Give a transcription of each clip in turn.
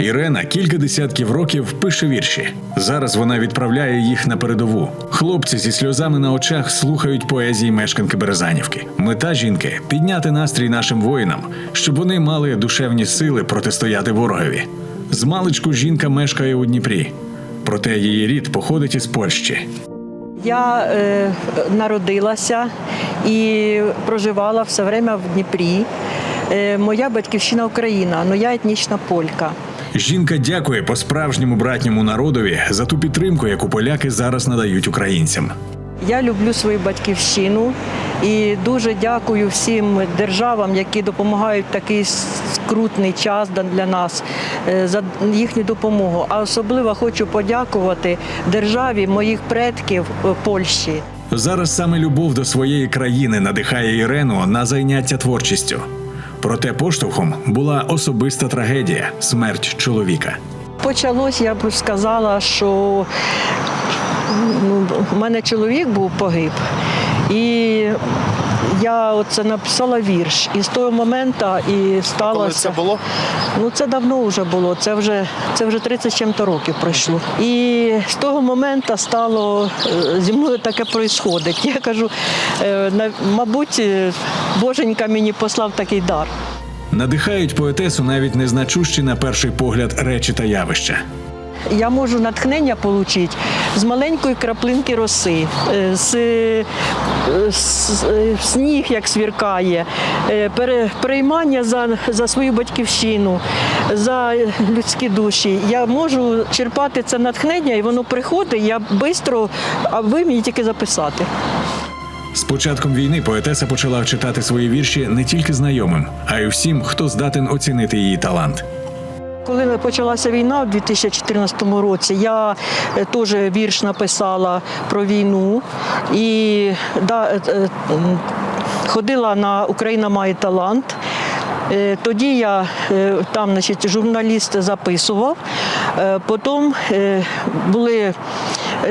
Ірена кілька десятків років пише вірші. Зараз вона відправляє їх на передову. Хлопці зі сльозами на очах слухають поезії мешканки Березанівки. Мета жінки підняти настрій нашим воїнам, щоб вони мали душевні сили протистояти ворогові. Змалечку жінка мешкає у Дніпрі, проте її рід походить із Польщі. Я е, народилася і проживала все время в Дніпрі. Е, моя батьківщина Україна, але я етнічна полька. Жінка дякує по-справжньому братньому народові за ту підтримку, яку поляки зараз надають українцям. Я люблю свою батьківщину і дуже дякую всім державам, які допомагають в такий скрутний час для нас е, за їхню допомогу. А особливо хочу подякувати державі моїх предків е, Польщі. Зараз саме любов до своєї країни надихає Ірену на зайняття творчістю. Проте поштовхом була особиста трагедія смерть чоловіка. Почалось, я б сказала, що ну, в мене чоловік був погиб. І я оце написала вірш. І з того моменту і сталося. Коли це було? Ну це давно вже було. Це вже це вже 30 чим-то років пройшло. І з того моменту стало е, зі мною таке происходить. Я кажу, е, мабуть, е, Боженька мені послав такий дар. Надихають поетесу навіть незначущі на перший погляд речі та явища. Я можу натхнення отримати з маленької краплинки роси, е, з, е, з- е, сніг, як свіркає, переймання за, за свою батьківщину, за людські душі. Я можу черпати це натхнення, і воно приходить, я швидко, а ви мені тільки записати. З початком війни поетеса почала читати свої вірші не тільки знайомим, а й всім, хто здатен оцінити її талант. Коли почалася війна в 2014 році, я е, теж вірш написала про війну і да, е, е, ходила на Україна має талант. Тоді я там, значить, журналіст записував. Потім були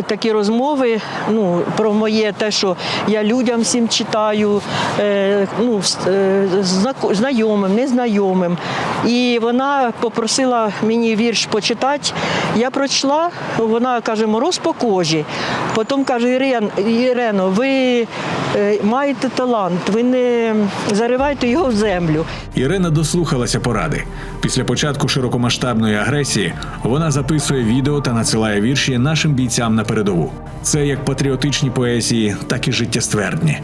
такі розмови ну, про моє те, що я людям всім читаю, ну, знайомим, незнайомим. І вона попросила мені вірш почитати. Я прочла, вона каже, мороз по кожі. Потім каже, Ірен, Ірено, ви е, маєте талант, ви не заривайте його в землю. Ірена дослухалася поради. Після початку широкомасштабної агресії вона записує відео та надсилає вірші нашим бійцям на передову. Це як патріотичні поезії, так і життєствердні.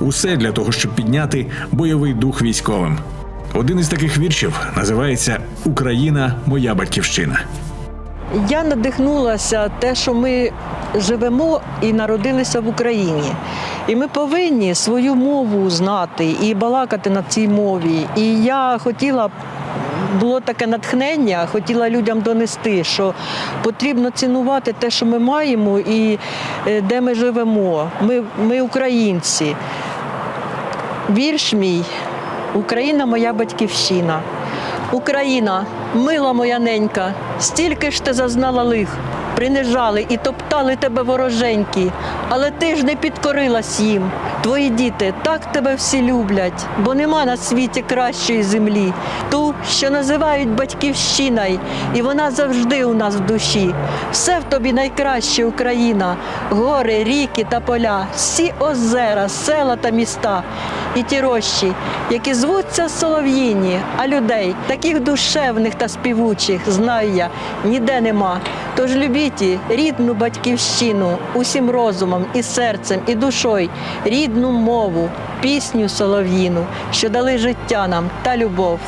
Усе для того, щоб підняти бойовий дух військовим. Один із таких віршів називається Україна моя батьківщина. Я надихнулася те, що ми живемо і народилися в Україні. І ми повинні свою мову знати і балакати на цій мові. І я хотіла. Було таке натхнення, хотіла людям донести, що потрібно цінувати те, що ми маємо, і е, де ми живемо. Ми, ми українці. Вірш мій Україна моя батьківщина. Україна, мила моя ненька, стільки ж ти зазнала лих, принижали і топтали тебе вороженькі, але ти ж не підкорилась їм. Твої діти так тебе всі люблять, бо нема на світі кращої землі, ту, що називають батьківщиною, і вона завжди у нас в душі. Все в тобі найкраще Україна, гори, ріки та поля, всі озера, села та міста і ті рощі, які звуться солов'їні, а людей, таких душевних та співучих, знаю я, ніде нема. Тож любіть рідну батьківщину усім розумом і серцем, і душою, рідну мову, пісню солов'їну, що дали життя нам та любов.